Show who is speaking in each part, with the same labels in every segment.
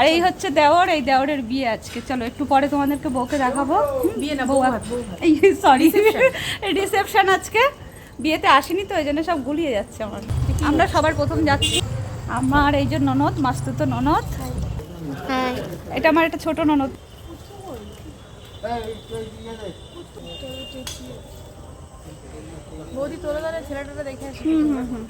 Speaker 1: আর এই হচ্ছে দেওর এই দেওরের বিয়ে আজকে। চলো একটু পরে তোমাদেরকে বউকে দেখাবো।
Speaker 2: বিয়ে না,
Speaker 1: বউ। এই সরি রিসেপশন আজকে। বিয়েতে আসেনি তো এই জন্য সব গুলিয়ে যাচ্ছে আমার। আমরা সবার প্রথম যাচ্ছি। আমার এই যে ননদ মাস্তুতো ননদ।
Speaker 3: হ্যাঁ।
Speaker 1: এটা আমার একটা ছোট ননদ।
Speaker 2: বৌদি দাঁড়া ছেলেটা দেখে আসি।
Speaker 1: হুম হুম হুম।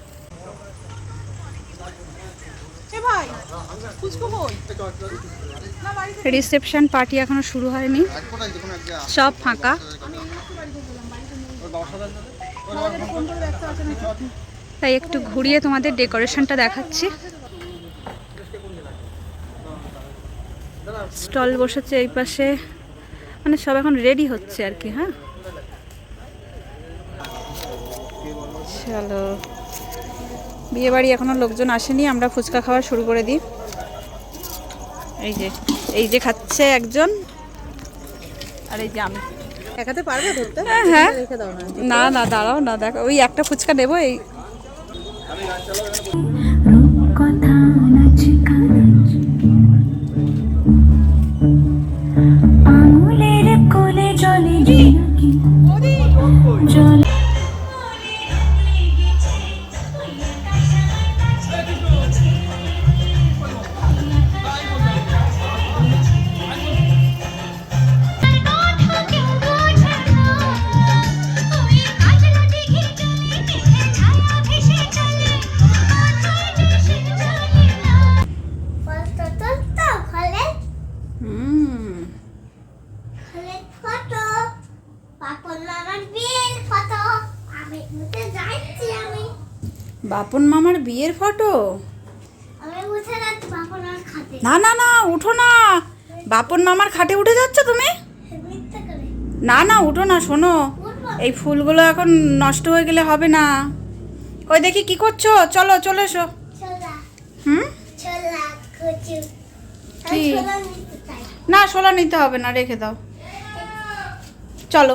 Speaker 1: রিসেপশন পার্টি এখনও শুরু হয়নি। সব ফাঁকা। তাই একটু ঘুরিয়ে তোমাদের ডেকোরেশনটা দেখাচ্ছি। স্টল বসেছে এই পাশে। মানে সব এখন রেডি হচ্ছে আর কি হ্যাঁ? চলো। বিয়ে বাড়ি এখনও লোকজন আসেনি আমরা ফুচকা খাওয়া শুরু করে দিই। এই যে এই যে খাচ্ছে একজন। আর এই যে আমি।
Speaker 2: দেখাতে পারবে ধরতে?
Speaker 1: হ্যাঁ, হ্যাঁ।
Speaker 2: রেখে দাও না।
Speaker 1: না না দাঁড়াও না দেখো ওই একটা ফুচকা নেব এই।
Speaker 3: আঙুলের কোলে জলে
Speaker 1: বাপন মামার বিয়ের ফটো? না না না উঠো না। বাপন মামার খাটে উঠে যাচ্ছ তুমি? না না উঠো না শোনো। এই ফুলগুলো এখন নষ্ট হয়ে গেলে হবে না। ওই দেখি কি করছ? চলো চলে এসো। হুম? কি? না শোলা নিতে হবে না রেখে দাও। চলো।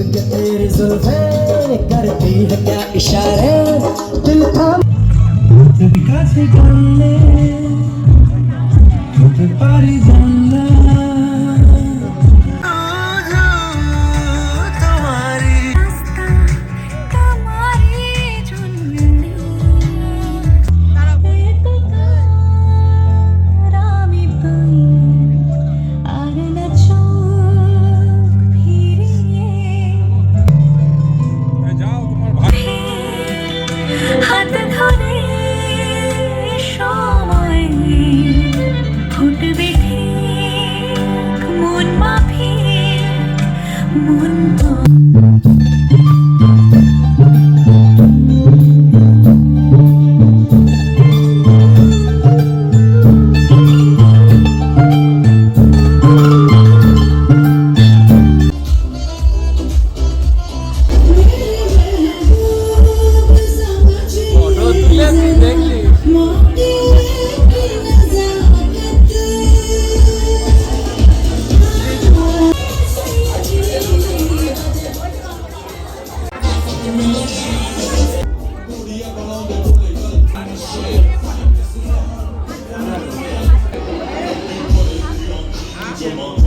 Speaker 4: लग के जुल्फे करती है क्या इशारे? दिल थाम
Speaker 3: विकास
Speaker 4: करने पारी जाने Hatta.